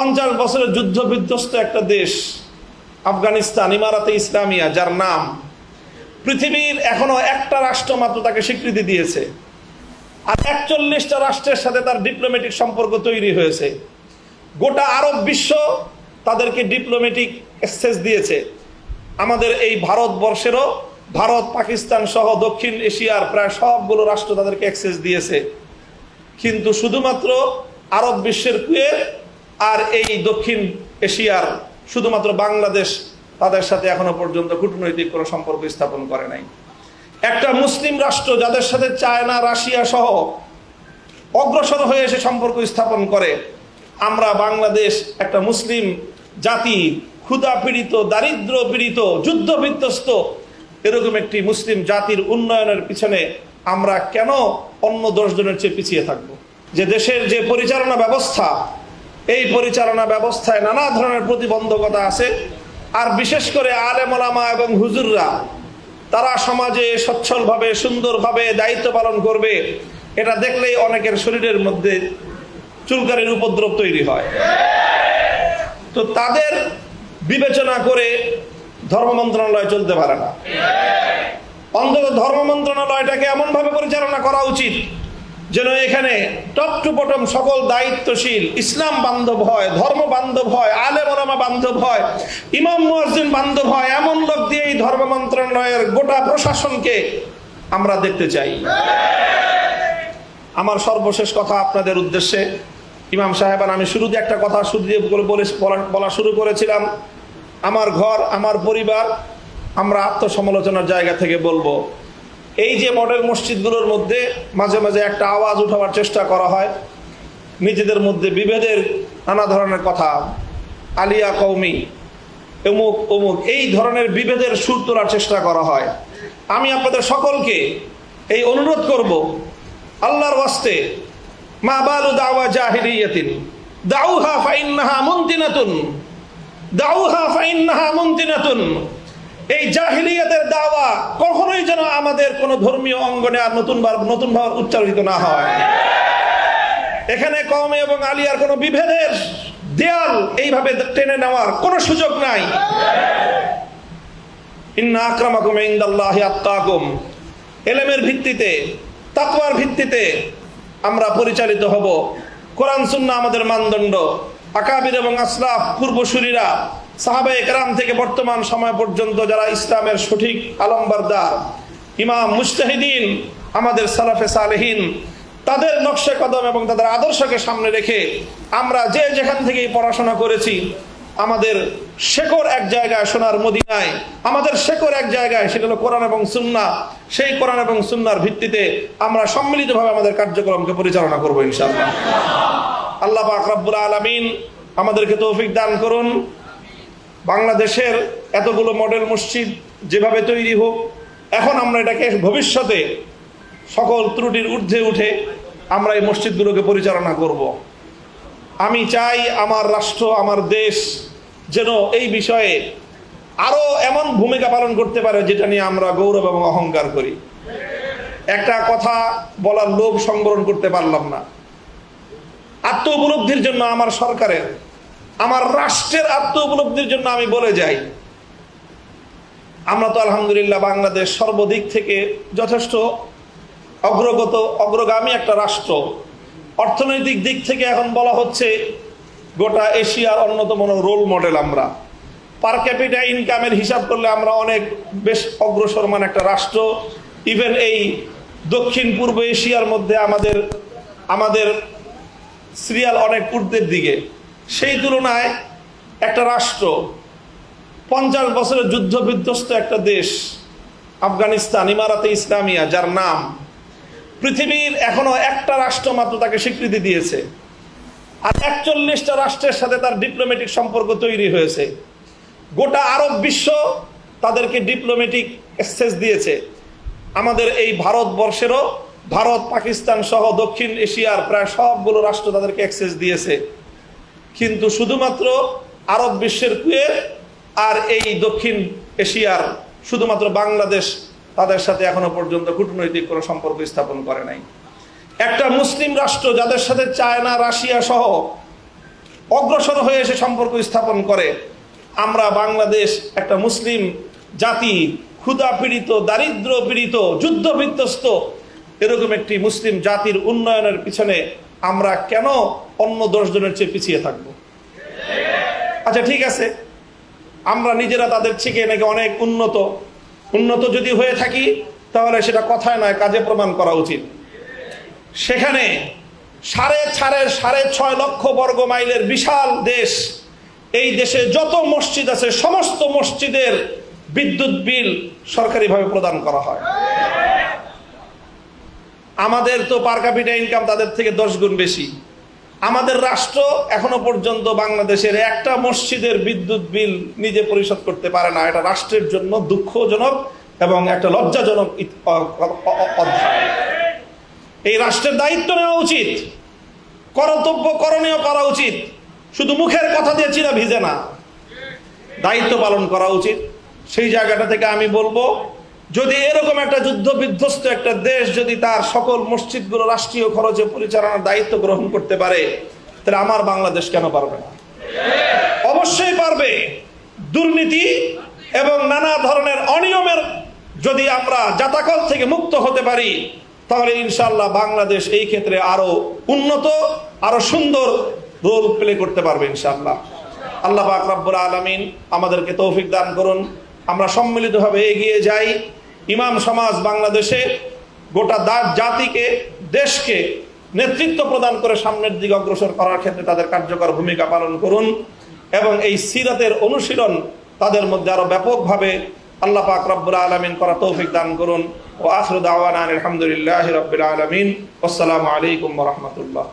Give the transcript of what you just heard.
পঞ্চাশ বছরের যুদ্ধ বিধ্বস্ত একটা দেশ, আফগানিস্তান, ইমারাতে ইসলামিয়া, যার নাম পৃথিবীর এখনও একটা রাষ্ট্র মাত্র তাকে স্বীকৃতি দিয়েছে। আর একচল্লিশটা রাষ্ট্রের সাথে তার ডিপ্লোম্যাটিক সম্পর্ক তৈরি হয়েছে। গোটা আরব বিশ্ব তাদেরকে ডিপ্লোম্যাটিক অ্যাক্সেস দিয়েছে। আমাদের এই ভারতবর্ষেরও ভারত, পাকিস্তান সহ দক্ষিণ এশিয়ার প্রায় সবগুলো রাষ্ট্র তাদেরকে অ্যাক্সেস দিয়েছে। কিন্তু শুধুমাত্র আরব বিশ্বের কুয়েত আর এই দক্ষিণ এশিয়ার শুধুমাত্র বাংলাদেশ তাদের সাথে এখনও পর্যন্ত কূটনৈতিক কোনো সম্পর্ক স্থাপন করে নাই। একটা মুসলিম রাষ্ট্র যাদের সাথে চায়না, রাশিয়া সহ অগ্রসর হয়ে এসে সম্পর্ক স্থাপন করে, আমরা বাংলাদেশ একটা মুসলিম জাতি ক্ষুধা পীড়িত, দারিদ্র পীড়িত, যুদ্ধ বিধ্বস্ত, এরকম একটি মুসলিম জাতির উন্নয়নের পিছনে আমরা কেন অন্য দশজনের চেয়ে পিছিয়ে থাকব? যে দেশের যে পরিচালনা ব্যবস্থা এই পরিচালনা ব্যবস্থায় নানা ধরনের প্রতিবন্ধকতা আছে। আর বিশেষ করে আলেমলামা এবং হুজুররা, তারা সমাজে সচ্ছলভাবে, সুন্দরভাবে দায়িত্ব পালন করবে, এটা দেখলেই অনেকের শরীরের মধ্যে চুলকারির উপদ্রব তৈরি হয়। তো তাদের বিবেচনা করে ধর্ম মন্ত্রণালয় চলতে পারে না। অন্তত ধর্ম মন্ত্রণালয়টাকে এমনভাবে পরিচালনা করা উচিত যেন এখানে টপ টু বটম সকল দায়িত্বশীল ইসলাম বান্ধব হয়, ধর্ম বান্ধব হয় আলে মোলামা বান্ধব হয়, ইমাম মুয়াজ্জিন বান্ধব হয়, এমন লোক দিয়ে এই ধর্ম মন্ত্রণালয়ের গোটা প্রশাসনকে আমরা দেখতে চাই। আমার সর্বশেষ কথা আপনাদের উদ্দেশ্যে, ইমাম সাহেবান, আমি শুরুতে একটা কথা শুরু দিয়ে বলে- বলা শুরু করেছিলাম। আমার ঘর, আমার পরিবার, আমরা আত্মসমালোচনার জায়গা থেকে বলব। এই যে মডেল মসজিদগুলোর মধ্যে মাঝে মাঝে একটা আওয়াজ উঠাবার চেষ্টা করা হয়। নিজেদের মধ্যে বিভেদের নানা ধরনের কথা। আলিয়া কৌমি অমুক অমুক, এই ধরনের বিভেদের সুর তোলার চেষ্টা করা হয়। আমি আপনাদের সকলকে এই অনুরোধ করব, আল্লাহর ওয়াস্তে, মা বালু দাওয়া জাহিলিয়াতিন, দাউহা ফাইন্নাহা মুনতিনাতুন, দাউহা ফাইন্নাহা মুনতিনাতুন। এই জাহিলিয়াতের দাওয়া কখনোই যেন আমাদের কোনো ধর্মীয় অঙ্গনে আর নতুনবার নতুনভাবে উচ্চারিত না হয়। এখানে কমে এবং আলিয়ার কোনো বিভেদের দেয়াল এইভাবে টেনে নেওয়ার কোনো সুযোগ নাই। ইন্না এলেমের ভিত্তিতে, তাকওয়ার ভিত্তিতে আমরা পরিচালিত হব। কোরআন, সুন্নাহ আমাদের মানদণ্ড। আকাবির এবং আসলাফ, পূর্বসূরীরা সাহাবে একরাম থেকে বর্তমান সময় পর্যন্ত যারা ইসলামের সঠিক আলম্বারদার, ইমাম মুস্তাহিদিন আমাদের সালাফে সালেহীন, তাদের নকশে কদম এবং তাদের আদর্শকে সামনে রেখে আমরা যে যেখান থেকেই পড়াশোনা করেছি, আমাদের শেকড় এক জায়গায় সোনার মদিনায়, আমাদের শেকড় এক জায়গায় সেটা হলো কোরআন এবং সুন্না সেই কোরআন এবং সুন্নার ভিত্তিতে আমরা সম্মিলিতভাবে আমাদের কার্যক্রমকে পরিচালনা করব ইনশাআল্লাহ। আল্লাহ পাক রব্বুল আলামিন আমাদেরকে তৌফিক দান করুন। বাংলাদেশের এতগুলো মডেল মসজিদ যেভাবে তৈরি হোক, এখন আমরা এটাকে ভবিষ্যতে সকল ত্রুটির ঊর্ধ্বে উঠে আমরা এই মসজিদগুলোকে পরিচালনা করব। আমি চাই আমার রাষ্ট্র, আমার দেশ যেন এই বিষয়ে আরও এমন ভূমিকা পালন করতে পারে যেটা নিয়ে আমরা গৌরব এবং অহংকার করি একটা কথা বলার লোভ সংবরণ করতে পারলাম না আত্ম উপলব্ধির জন্য আমার সরকারের আমার রাষ্ট্রের আত্ম উপলব্ধির জন্য আমি বলে যাই। আমরা তো আলহামদুলিল্লাহ বাংলাদেশ সর্বদিক থেকে যথেষ্ট অগ্রগত, অগ্রগামী একটা রাষ্ট্র। অর্থনৈতিক দিক থেকে এখন বলা হচ্ছে গোটা এশিয়ার অন্যতম রোল মডেল আমরা। পার ক্যাপিটা ইনকামের হিসাব করলে আমরা অনেক বেশ অগ্রসরমান একটা রাষ্ট্র। ইভেন এই দক্ষিণ পূর্ব এশিয়ার মধ্যে আমাদের আমাদের সিরিয়াল অনেক ঊর্ধ্বের দিকে। সেই তুলনায় একটা রাষ্ট্র, পঞ্চাশ বছরের যুদ্ধ বিধ্বস্ত একটা দেশ, আফগানিস্তান, ইমারাতে ইসলামিয়া, যার নাম পৃথিবীর এখনও একটা রাষ্ট্র মাত্র তাকে স্বীকৃতি দিয়েছে। আর একচল্লিশটা রাষ্ট্রের সাথে তার ডিপ্লোম্যাটিক সম্পর্ক তৈরি হয়েছে। গোটা আরব বিশ্ব তাদেরকে ডিপ্লোম্যাটিক অ্যাক্সেস দিয়েছে। আমাদের এই ভারতবর্ষেরও ভারত, পাকিস্তান সহ দক্ষিণ এশিয়ার প্রায় সবগুলো রাষ্ট্র তাদেরকে অ্যাক্সেস দিয়েছে। কিন্তু শুধুমাত্র আরব বিশ্বের কুয়েত আর এই দক্ষিণ এশিয়ার শুধুমাত্র বাংলাদেশ তাদের সাথে এখনও পর্যন্ত কূটনৈতিক কোনো সম্পর্ক স্থাপন করে নাই। একটা মুসলিম রাষ্ট্র যাদের সাথে চায়না, রাশিয়া সহ অগ্রসর হয়ে এসে সম্পর্ক স্থাপন করে, আমরা বাংলাদেশ একটা মুসলিম জাতি ক্ষুধা পীড়িত, দারিদ্র পীড়িত, যুদ্ধ বিধ্বস্ত, এরকম একটি মুসলিম জাতির উন্নয়নের পিছনে আমরা কেন অন্য দশজনের চেয়ে পিছিয়ে থাকব। আচ্ছা ঠিক আছে। আমরা নিজেরা তাদের থেকে নাকি অনেক উন্নত। উন্নত যদি হয়ে থাকি, তাহলে সেটা কথায় নয়, কাজে প্রমাণ করা উচিত। সেখানে সাড়ে ছাড়ে সাড়ে ছয় লক্ষ বর্গ মাইলের বিশাল দেশ, এই দেশে যত মসজিদ আছে, সমস্ত মসজিদের বিদ্যুৎ বিল সরকারিভাবে প্রদান করা হয়। আমাদের তো পার ক্যাপিটা ইনকাম তাদের থেকে দশ গুণ বেশি। আমাদের রাষ্ট্র এখনও পর্যন্ত বাংলাদেশের একটা মসজিদের বিদ্যুৎ বিল নিজে পরিশোধ করতে পারে না। এটা রাষ্ট্রের জন্য দুঃখজনক এবং একটা লজ্জাজনক এই রাষ্ট্রের দায়িত্ব নেওয়া উচিত। কর্তব্য করণীয় করা উচিত। শুধু মুখের কথা দিয়ে চিরা ভিজে না। দায়িত্ব পালন করা উচিত। সেই জায়গাটা থেকে আমি বলব যদি এরকম একটা যুদ্ধ বিধ্বস্ত একটা দেশ যদি তার সকল মসজিদগুলো রাষ্ট্রীয় খরচে পরিচালনার দায়িত্ব গ্রহণ করতে পারে, তাহলে আমার বাংলাদেশ কেন পারবে না? অবশ্যই পারবে। দুর্নীতি এবং নানা ধরনের অনিয়মের যদি আমরা জাতাকল থেকে মুক্ত হতে পারি, তাহলে ইনশাল্লাহ বাংলাদেশ এই ক্ষেত্রে আরও উন্নত, আরও সুন্দর রোল প্লে করতে পারবে ইনশাল্লাহ আল্লাহ পাক রব্বুল আলমিন আমাদেরকে তৌফিক দান করুন। আমরা সম্মিলিতভাবে এগিয়ে যাই। ইমাম সমাজ বাংলাদেশে গোটা জাতিকে, দেশকে নেতৃত্ব প্রদান করে সামনের দিকে অগ্রসর করার ক্ষেত্রে তাদের কার্যকর ভূমিকা পালন করুন এবং এই সিরাতের অনুশীলন তাদের মধ্যে আরও ব্যাপকভাবে আল্লাহ পাক রব্বুল আলমিন করা তৌফিক দান করুন। ও আখরুদ আওয়ান আলহামদুলিল্লাহ রবিল আলমিন। আসসালামু আলাইকুম রহমতুল্লাহ।